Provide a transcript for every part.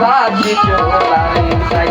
বাজি চোলাই সাই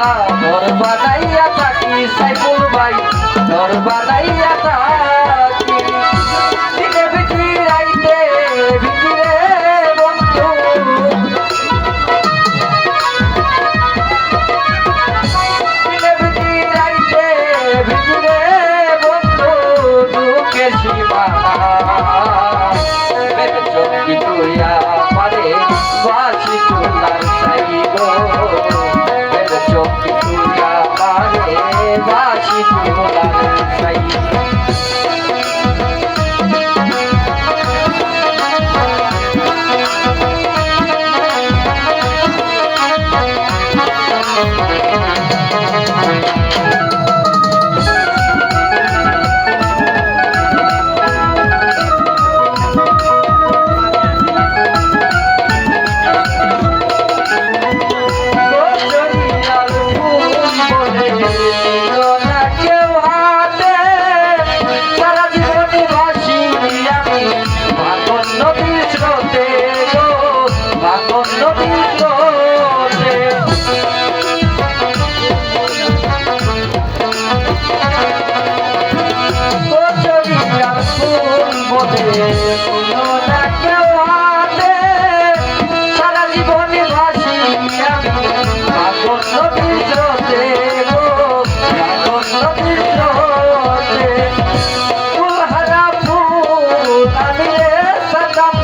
দরবারাইয়া তাকি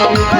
Thank you.